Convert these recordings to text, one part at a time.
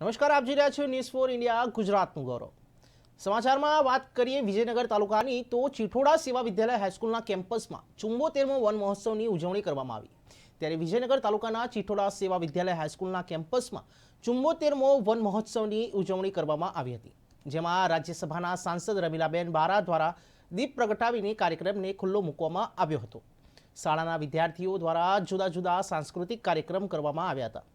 નમસ્કાર, આપ જોઈ રહ્યા છો ન્યૂઝ ફોર ઇન્ડિયા ગુજરાતનું ગૌરવ. સમાચારમાં વાત કરીએ વિજયનગર તાલુકાની, તો ચીઠોડા સેવા વિદ્યાલય હાઈસ્કૂલના કેમ્પસમાં ચુંબોતેરમો વન મહોત્સવની ઉજવણી કરવામાં આવી. ત્યારે વિજયનગર તાલુકાના ચીઠોડા સેવા વિદ્યાલય હાઈસ્કૂલના કેમ્પસમાં ચુંબોતેરમો વન મહોત્સવની ઉજવણી કરવામાં આવી હતી, જેમાં રાજ્યસભાના સાંસદ રમીલાબેન બારા દ્વારા દીપ પ્રગટાવીને કાર્યક્રમને ખુલ્લો મૂકવામાં આવ્યો હતો. શાળાના વિદ્યાર્થીઓ દ્વારા જુદા જુદા સાંસ્કૃતિક કાર્યક્રમ કરવામાં આવ્યા હતા.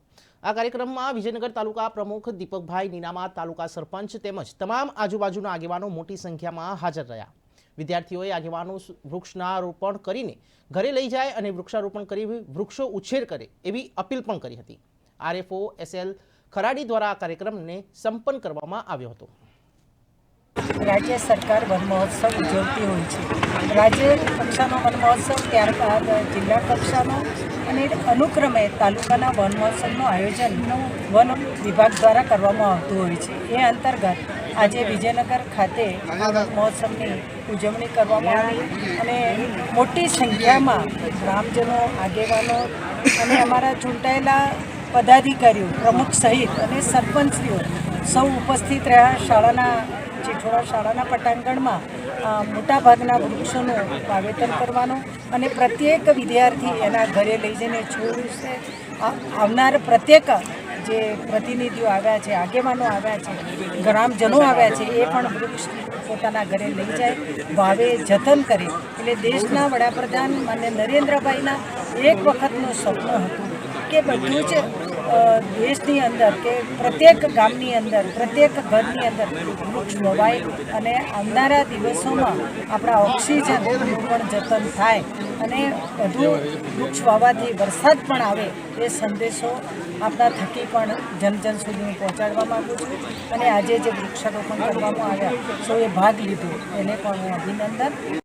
આ કાર્યક્રમમાં વિજયનગર તાલુકા પ્રમુખ દીપકભાઈ નીનામા તાલુકા સરપંચ તેમજ તમામ આજુબાજુના આગેવાનો મોટી સંખ્યામાં હાજર રહ્યા. વિદ્યાર્થીઓએ આગેવાનો વૃક્ષના રોપણ કરીને ઘરે લઈ જાય અને વૃક્ષારોપણ કરી વૃક્ષો ઉછેર કરે એવી અપીલ પણ કરી હતી. આરએફઓ એસએલ ખરાડી દ્વારા આ કાર્યક્રમને સંપન્ન કરવામાં આવ્યો હતો. રાજ્ય સરકાર વન મહોત્સવ ઉજવતી હોય છે. રાજ્ય કક્ષાનો વન મહોત્સવ ત્યારબાદ જિલ્લા કક્ષાનો અને અનુક્રમે તાલુકાના વન મહોત્સવનું આયોજન વન વિભાગ દ્વારા કરવામાં આવતું હોય છે. એ અંતર્ગત આજે વિજયનગર ખાતે મહોત્સવની ઉજવણી કરવામાં આવી અને મોટી સંખ્યામાં ગ્રામજનો, આગેવાનો અને અમારા ચૂંટાયેલા પદાધિકારીઓ, પ્રમુખ સહિત અને સરપંચશ્રીઓ સૌ ઉપસ્થિત રહ્યા શાળાના ચીઠોડા શાળાના પટાંગણમાં મોટાભાગના વૃક્ષોનું વાવેતર કરવાનું અને પ્રત્યેક વિદ્યાર્થી એના ઘરે લઈ જઈને છોડ આવનાર પ્રત્યેક જે પ્રતિનિધિઓ આવ્યા છે, આગેવાનો આવ્યા છે, ગ્રામજનો આવ્યા છે, એ પણ વૃક્ષ પોતાના ઘરે લઈ જાય, વાવે, જતન કરે. એટલે દેશના વડાપ્રધાન માન્ય નરેન્દ્રભાઈના એક વખતનું સપનું હતું કે બધું જ દેશની અંદર કે પ્રત્યેક ગામની અંદર, પ્રત્યેક ઘરની અંદર વૃક્ષ વવાય અને આવનારા દિવસોમાં આપણા ઓક્સિજનનું પણ જતન થાય અને વધુ વૃક્ષ વાવાથી વરસાદ પણ આવે એ સંદેશો આપણા થકી પણ જન જન સુધી હું પહોંચાડવા માગું છું અને આજે જે વૃક્ષારોપણ કરવામાં આવ્યા, સૌએ ભાગ લીધો. એને પણ હું અભિનંદન